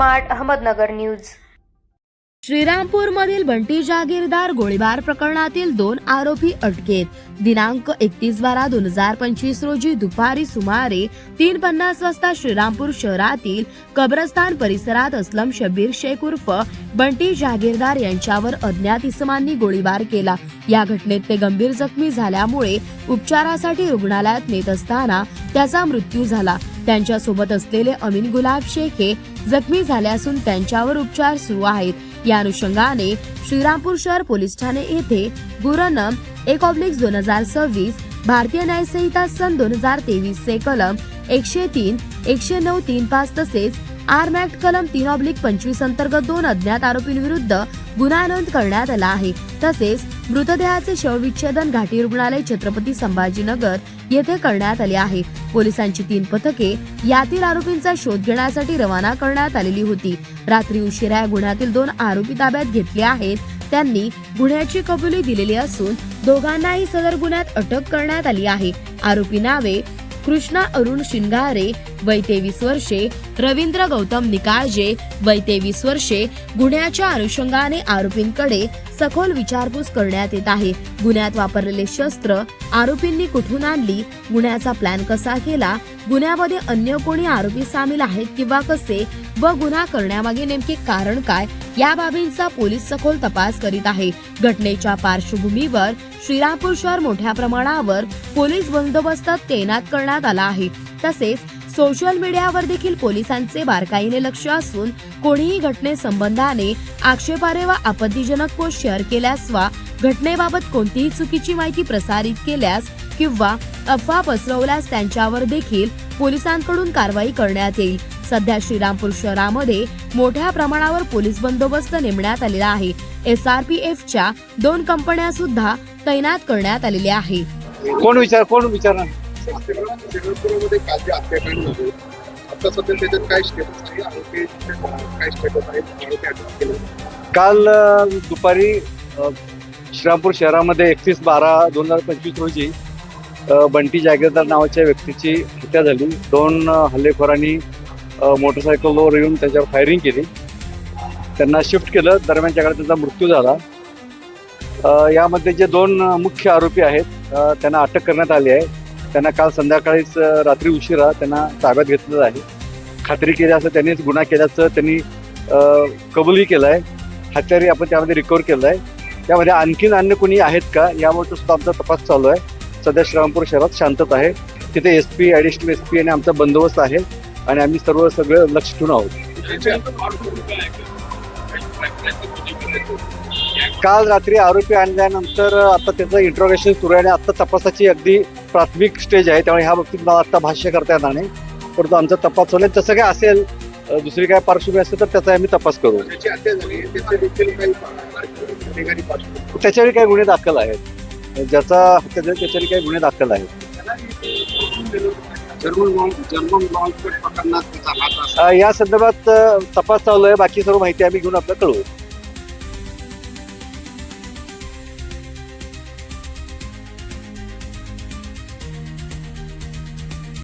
Smart Ahmednagar news. श्रीरामपूरमधील Bunty Jagirdar गोळीबार प्रकरणातील दोन आरोपी अटकेत. दिनांक एकतीस बारा दोन हजार पंचवीस रोजी दुपारी सुमारे तीन पन्नास वाजता श्रीरामपूर शहरातील कब्रस्तान परिसरात असलम शब्बीर शेख उर्फ बंटी जागीरदार यांच्यावर अज्ञात इसमांनी गोळीबार केला. या घटनेत ते गंभीर जखमी झाल्यामुळे उपचारासाठी रुग्णालयात नेत असताना त्याचा मृत्यू झाला. त्यांच्यासोबत असलेले अमीन गुलाब शेख हे जखमी झाले असून त्यांच्यावर उपचार सुरू आहेत. या अनुषंगाने श्रीरामपूर शहर पोलीस ठाणे येथे गुरनम एक ऑब्लिक दोन हजार सव्वीस भारतीय न्यायसंहिता सन दोन हजार तेवीस चे कलम एकशे तीन एकशे नऊ तीन पाच तसेच आर्म ऍक्ट कलम तीन ऑब्लिक पंचवीस अंतर्गत दोन अज्ञात आरोपींविरुद्ध गुन्हा नोंद करण्यात आला आहे. तसेच मृतदेहाचे शवविच्छेदन घाटी रुग्णालय छत्रपती संभाजीनगर येथे करण्यात आले आहे. पोलिसांची तीन पथके यातील आरोपींचा शोध घेण्यासाठी रवाना करण्यात आलेली होती. रात्री उशिरा या गुन्ह्यातील दोन आरोपी ताब्यात घेतले आहेत. त्यांनी गुन्ह्याची कबुली दिलेली असून दोघांनाही सदर गुन्ह्यात अटक करण्यात आली आहे. आरोपी नावे कृष्णा अरुण शिंगारे वय तेवीस वर्षे रवींद्र गौतम निकाळजे वय तेवीस वर्षे गुन्ह्याच्या अनुषंगाने आरोपींकडे सखोल विचारपूस करण्यात येत आहे. गुन्ह्यात वापरलेले शस्त्र आरोपींनी कुठून आणली? गुन्ह्याचा प्लॅन कसा केला? गुन्ह्यामध्ये अन्य कोणी आरोपी सामील आहेत किंवा कसे? व गुन्हा करण्यामागे नेमके कारण काय? या बाबींचा पोलीस सखोल तपास करीत आहे. घटनेच्या पार्श्वभूमीवर श्रीरामपूर शहर मोठ्या प्रमाणावर पोलीस बंदोबस्त तैनात करण्यात आला आहे. तसेच सोशल मीडियावर देखील पोलिसांचे बारकाईने लक्ष असून कोणीही घटनेसंबंधाने आक्षेपारे व आपत्तीजनक पोस्ट शेअर केल्यास वा घटनेबाबत कोणतीही चुकीची माहिती प्रसारित केल्यास किंवा अफवा पसरवल्यास त्यांच्यावर देखील पोलिसांकडून कारवाई करण्यात येईल. सध्या श्रीरामपूर शहरामध्ये मोठ्या प्रमाणावर पोलीस बंदोबस्त नेमण्यात आलेला आहे. एस आर पी एफ च्या दोन कंपन्या सुद्धा तैनात करण्यात आलेल्या आहे कोण विचार कोण विचारणार? श्रीरामपुरामध्ये काल हत्याकांड झाले आता सध्या त्याच्यात काय स्टेटस आहे. आरोपी काय स्टेटस आहे आरोपी अटक केले काल दुपारी श्रीरामपूर शहरामध्ये एकतीस बारा दोन हजार पंचवीस रोजी बंटी जागीरदार नावाच्या व्यक्तीची हत्या झाली. दोन हल्लेखोरांनी मोटरसायकलवर येऊन त्याच्यावर फायरिंग केली. त्यांना शिफ्ट केलं. दरम्यानच्या काळात त्यांचा मृत्यू झाला. यामध्ये जे दोन मुख्य आरोपी आहेत त्यांना अटक करण्यात आली आहे. त्यांना काल संध्याकाळीच रात्री उशिरा त्यांना ताब्यात घेतलेलं आहे. खात्री केली असं त्यांनीच गुन्हा केल्याचं त्यांनी कबूलही केलं आहे हत्यारी आपण त्यामध्ये रिकवर केलं आहे त्यामध्ये आणखीन अन्य कोणी आहेत का? यावर सुद्धा आमचा तपास चालू आहे. सध्या श्रीरामपूर शहरात शांतता आहे. तिथे S P additional S P आणि आमचा बंदोबस्त आहे आणि आम्ही सर्व सगळं लक्ष ठेवून आहोत. काल रात्री आरोपी आणल्यानंतर आता त्याचं इंट्रोगेशन सुरू आहे आणि आता तपासाची अगदी प्राथमिक स्टेज आहे. त्यामुळे ह्या बाबतीत मला आता भाष्य करता येणार नाही. परंतु आमचा तपास आहे. तसं काय असेल दुसरी काय पार्श्वभूमी असेल तर त्याचा आम्ही तपास करू. त्याच्यावर काही गुन्हे दाखल आहेत. ज्याचा त्याच्यावर काही गुन्हे दाखल आहेत. या संदर्भात तपास चालू आहे. बाकी सर्व माहिती आम्ही घेऊन आपल्याला कळवू.